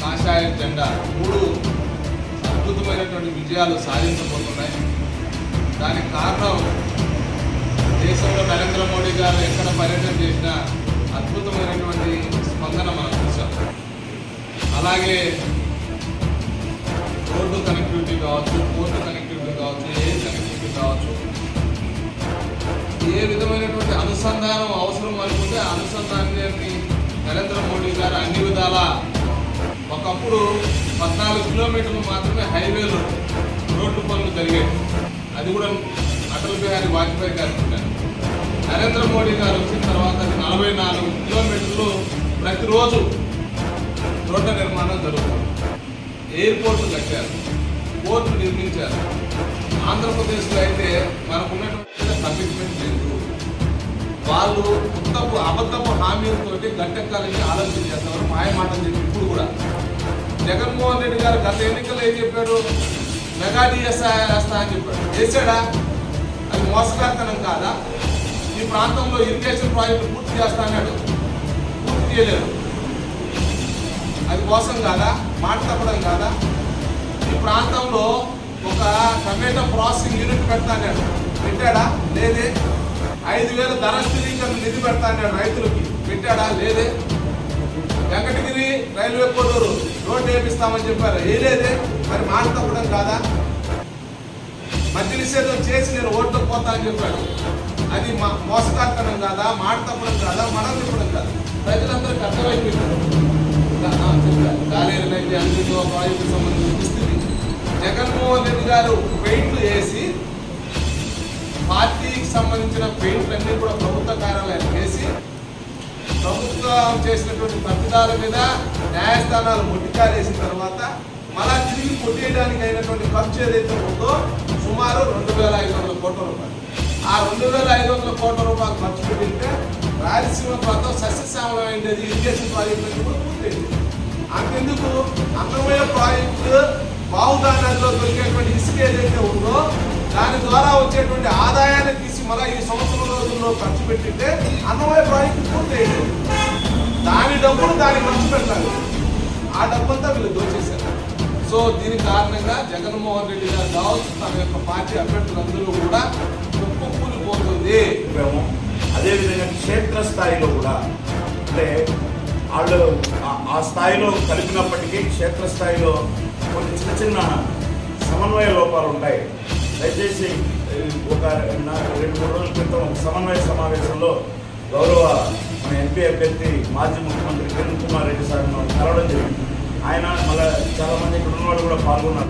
కాషాయ జెండా మూడు అద్భుతమైనటువంటి విజయాలు సాధించబోతున్నాయి. దానికి కారణం దేశంలో నరేంద్ర మోడీ గారు ఎక్కడ పర్యటన చేసినా అద్భుతమైనటువంటి స్పందన మనం చూసాం అలాగే రోడ్డు కనెక్టివిటీ కావచ్చు పోర్టు కనెక్టివిటీ కావచ్చు ఎయిర్ కనెక్టివిటీ కావచ్చు. ఏ విధమైనటువంటి అనుసంధానం అవసరం అనుకుంటే అనుసంధానం నరేంద్ర మోడీ గారు అన్ని విధాల ఒకప్పుడు పద్నాలుగు కిలోమీటర్లు మాత్రమే హైవేలు రోడ్డు పనులు జరిగేవి. అది కూడా అటల్ బిహారీ వాజ్పేయి గారు నరేంద్ర మోడీ గారు వచ్చిన తర్వాత నలభై నాలుగు కిలోమీటర్లు ప్రతిరోజు రోడ్ల నిర్మాణం జరుగుతుంది. ఎయిర్పోర్టు కట్టారు పోర్టు నిర్మించారు. ఆంధ్రప్రదేశ్లో అయితే మనకున్నటువంటి కమిట్మెంట్ లేదు. వాళ్ళు ఉత్తపు అబద్ధపు హామీలతోటి గట్టెక్కాలని ఆలోచన చేస్తున్నారు మాయ మాటలు చెప్పి ఇప్పుడు కూడా. జగన్మోహన్ రెడ్డి గారు గత ఎన్నికల్లో ఏం చెప్పాడు మెగా డిఎస్ఐ వేస్తా అని చెప్పాడు. చేశాడా? అది మోసకర్తనం కాదా? ఈ ప్రాంతంలో ఇరిగేషన్ ప్రాజెక్టు పూర్తి చేస్తా అన్నాడు. పూర్తి చేయలేదు. అది మోసం కాదా? మాట తప్పడం కాదా? ఈ ప్రాంతంలో ఒక టమాటో ప్రాసెసింగ్ యూనిట్ పెడతా అన్నాడు. పెట్టాడా? లేదే. ఐదు వేల ధర స్థిరీకరణ నిధి పెడతా అన్నాడు రైతులకి. పెట్టాడా? లేదే. వెంకటగిరి రైల్వే కోడూరు రోడ్డు వేపిస్తామని చెప్పారు. వేయలేదే మరి మాట తప్పడం కాదా? మద్య నిషేధం చేసి నేను ఓట్లు పోతా అని చెప్పాడు. అది మా మోసగారితనం కాదా? మాట తప్పడం కాదా? మనం తిప్పడం కాదా? ప్రజలందరికీ అర్థమైపోయినారు కాలేరు నైతే అందులో ప్రాజెక్టు సంబంధించిన స్థితి జగన్మోహన్ రెడ్డి గారు పెయింట్లు వేసి పార్టీకి సంబంధించిన పెయింట్లన్నీ కూడా ప్రభుత్వ కార్యాలయాలు వేసి ప్రభుత్వం చేసినటువంటి తప్పిదాల మీద న్యాయస్థానాలు ముట్టికారేసిన తర్వాత మళ్ళా తిరిగి కొట్టేయడానికి అయినటువంటి ఖర్చు ఏదైతే ఉందో సుమారు రెండు వేల ఐదు వందల కోట్ల రూపాయలు. ఆ రెండు వేల ఐదు వందల కోట్ల రూపాయలు ఖర్చు పెట్టింటే రాయలసీమ ప్రాంతం సస్యశ్యామలమైనది ఇరిగేషన్ ప్రాజెక్టు కూడా పూర్తయింది. అంతెందుకు? అన్నమయ్య ప్రాజెక్టు బావుదానాల్లో దొరికేటువంటి ఇసుక ఏదైతే ఉందో దాని ద్వారా వచ్చేటువంటి ఆదాయాన్ని తీసి మళ్ళీ ఈ సంవత్సరం రోజుల్లో ఖర్చు పెట్టితే అన్నమయ్య ప్రాజెక్టు పూర్తయింది దాని డబ్బులు దాని ఖర్చు పెట్టాలి. ఆ డబ్బంతా వీళ్ళు దోచేశారు. సో దీని కారణంగా జగన్మోహన్ రెడ్డి గారు కావచ్చు తన యొక్క పార్టీ అభ్యర్థులందరూ కూడా కుప్పకూలిపోతుంది చెప్పాము అదేవిధంగా క్షేత్రస్థాయిలో కూడా అంటే వాళ్ళు ఆ స్థాయిలో కలిపినప్పటికీ క్షేత్రస్థాయిలో కొన్ని చిన్న చిన్న సమన్వయ లోపాలు ఉంటాయి. దయచేసి ఒక నా- రెండు మూడు రోజుల క్రితం సమన్వయ సమావేశంలో గౌరవ మన ఎంపీ అభ్యర్థి మాజీ ముఖ్యమంత్రి కిరణ్ కుమార్ రెడ్డి సార్ను కలవడం జరిగింది. ఆయన మళ్ళీ చాలా మంది ఇక్కడ ఉన్న వాళ్ళు కూడా పాల్గొన్నారు.